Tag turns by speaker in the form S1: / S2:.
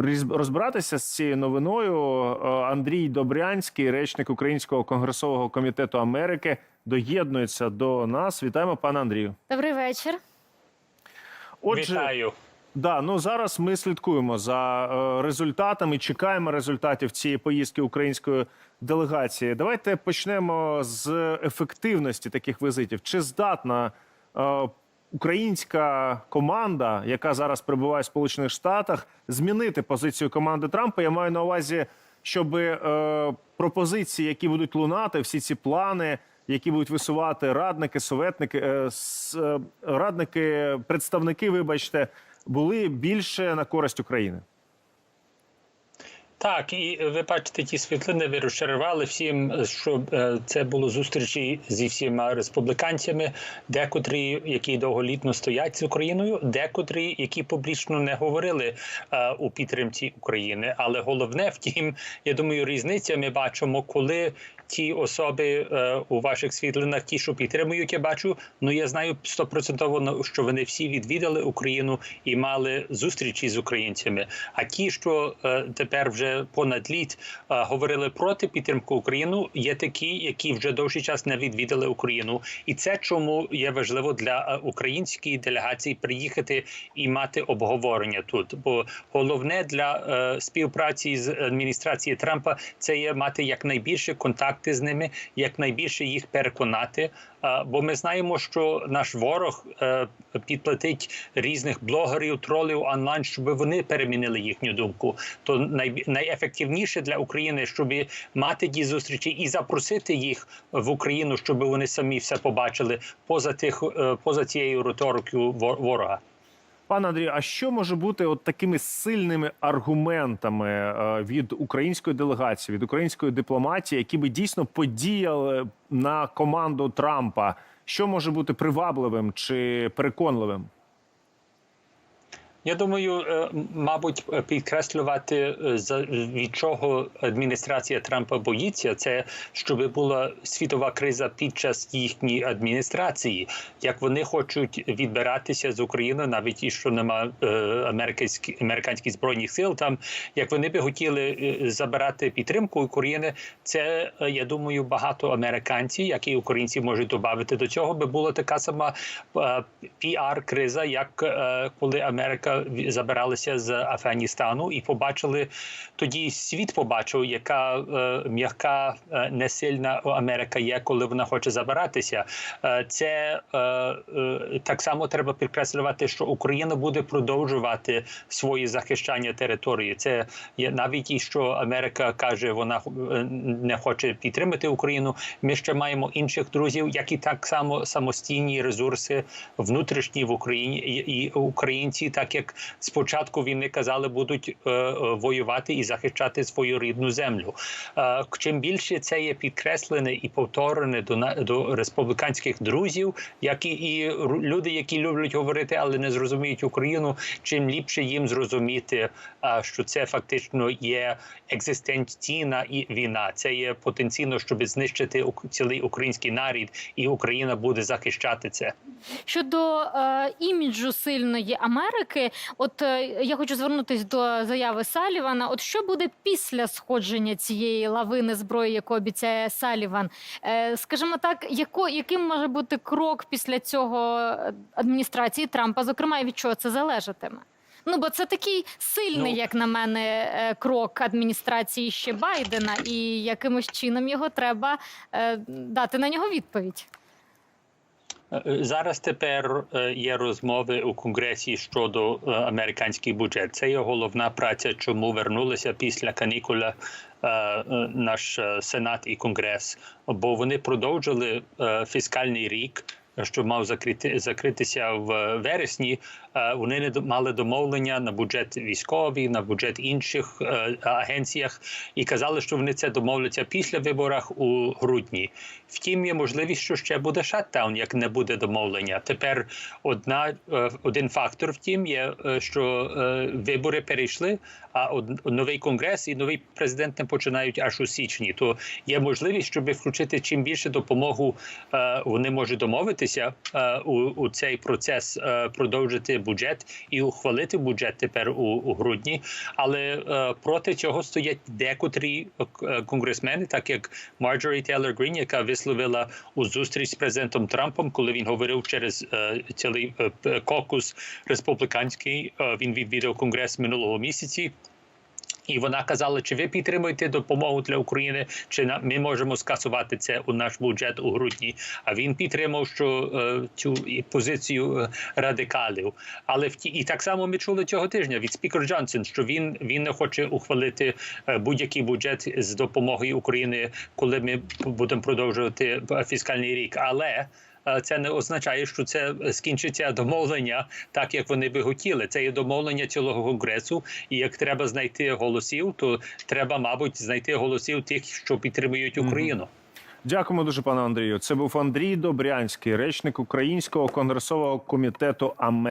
S1: Розб- Розбиратися з цією новиною е, Андрій Добрянський, речник Українського конгресового комітету Америки, доєднується до нас. Вітаємо, пане Андрію.
S2: Добрий вечір.
S1: Отже,
S3: Вітаю.
S1: Да, ну зараз ми слідкуємо за е, результатами, чекаємо результатів цієї поїздки української делегації. Давайте почнемо з ефективності таких візитів. Чи здатна е, українська команда, яка зараз перебуває в Сполучених Штатах, змінити позицію команди Трампа? Я маю на увазі, щоб е, пропозиції, які будуть лунати, всі ці плани. Які будуть висувати радники, советники, е, с- е, радники, представники, вибачте, були більше на користь України.
S3: Так, і ви бачите ті світлини, ви розчарували всім, що е, це було зустрічі зі всіма республіканцями, декотрі, які довголітно стоять з Україною, декотрі, які публічно не говорили е, у підтримці України. Але головне, втім, я думаю, різниця ми бачимо, коли ті особи е, у ваших світлинах, ті, що підтримують, я бачу. Ну я знаю стопроцентово, ну, що вони всі відвідали Україну і мали зустрічі з українцями. А ті, що е, тепер вже понад літ е, говорили проти підтримки України, є такі, які вже довший час не відвідали Україну, і це чому є важливо для української делегації приїхати і мати обговорення тут. Бо головне для співпраці з адміністрацією Трампа це є мати якнайбільше контакти з ними, якнайбільше їх переконати. Бо ми знаємо, що наш ворог е, підплатить різних блогерів, тролів онлайн, щоб вони перемінили їхню думку. То най, найефективніше для України, щоб мати ті зустрічі і запросити їх в Україну, щоб вони самі все побачили поза тих, е, поза цією риторикою ворога.
S1: Пане Андрію, а що може бути от такими сильними аргументами е, від української делегації, від української дипломатії, які би дійсно подіяли на команду Трампа? Що може бути привабливим чи переконливим?
S3: Я думаю, е, мабуть, е, підкреслювати е, від чого адміністрація Трампа боїться, це щоб була світова криза під час їхньої адміністрації. Як вони хочуть відбиратися з України, навіть і що нема американські американських збройних сил, там як вони би хотіли забирати підтримку України, це я думаю, багато американців, як і українці можуть додати до цього, би була така сама піар-криза, як коли Америка ві- забиралася з Афганістану, і побачили тоді світ побачив, яка е, м'яка е, несильна Америка є, коли вона хоче забиратися. Е, це е, е, так само треба підкреслювати, що Україна буде продовжувати свої захищання території. Це є навіть і що Америка каже, вона е, не хоче підтримати Україну. Ми ще маємо інших друзів, які так само самостійні ресурси внутрішні в Україні і українці, так як спочатку війни казали, будуть е, е, воювати і захищати свою рідну землю. Е, чим більше це є підкреслене і повторене до до республіканських друзів, як і, і люди, які люблять говорити, але не зрозуміють Україну, чим ліпше їм зрозуміти, що це фактично є екзистенційна війна. Це є потенційно, щоб знищити цілий український нарід, і Україна буде захищати це.
S2: Щодо е, іміджу сильної Америки, от е, я хочу звернутися до заяви Салівана. От що буде після сходження цієї лавини зброї, яку обіцяє Саліван? Е, скажімо так, яко, яким може бути крок після цього е, адміністрації Трампа? Зокрема, і від чого це залежатиме? Ну, бо це такий сильний,
S3: Ну,
S2: як на мене, крок адміністрації ще Байдена, і якимось чином його треба е, дати на нього відповідь.
S3: Е, Зараз тепер е, є розмови у конгресі щодо американського американський бюджет. Це є головна праця, чому вернулися після канікула е, е, наш е, сенат і конгрес, бо вони продовжили е, фіскальний рік. Що мав закрити закритися в вересні, е, вони не мали домовлення на бюджет військовий, на бюджет інших е, агенціях, і казали, що вони це домовляться після виборах у грудні. Втім, є можливість, що ще буде шаттаун, як не буде домовлення. Тепер одна е, один фактор, втім, є, е, що е, вибори перейшли, а новий конгрес і новий президент не починають аж у січні. То є можливість, щоб включити чим більше допомогу, е, вони можуть домовитися е, у, цей процес, е, продовжити бюджет і ухвалити бюджет тепер у, у грудні. Але е, проти цього стоять декотрі е, конгресмени, так як Марджорі Тейлор Грін, яка висловила у зустріч з президентом Трампом, коли він говорив через е, цілий е, кокус республіканський. е, він відвідав конгрес минулого місяці. І вона казала, чи ви підтримуєте допомогу для України, чи ми можемо скасувати це у наш бюджет у грудні. А він підтримав, що е, цю позицію е, радикалів. Але вті і так само ми чули цього тижня від спікер Джонсон, що він, він не хоче ухвалити е, будь-який бюджет з допомогою України, коли ми будемо продовжувати фіскальний рік. Але це не означає, що це скінчиться домовлення, так як вони би хотіли. Це є домовлення цілого конгресу. І як треба знайти голосів, то треба, мабуть, знайти голосів тих, що підтримують Україну.
S1: Дякуємо дуже, пане Андрію. Це був Андрій Добрянський, речник Українського конгресового комітету Америки.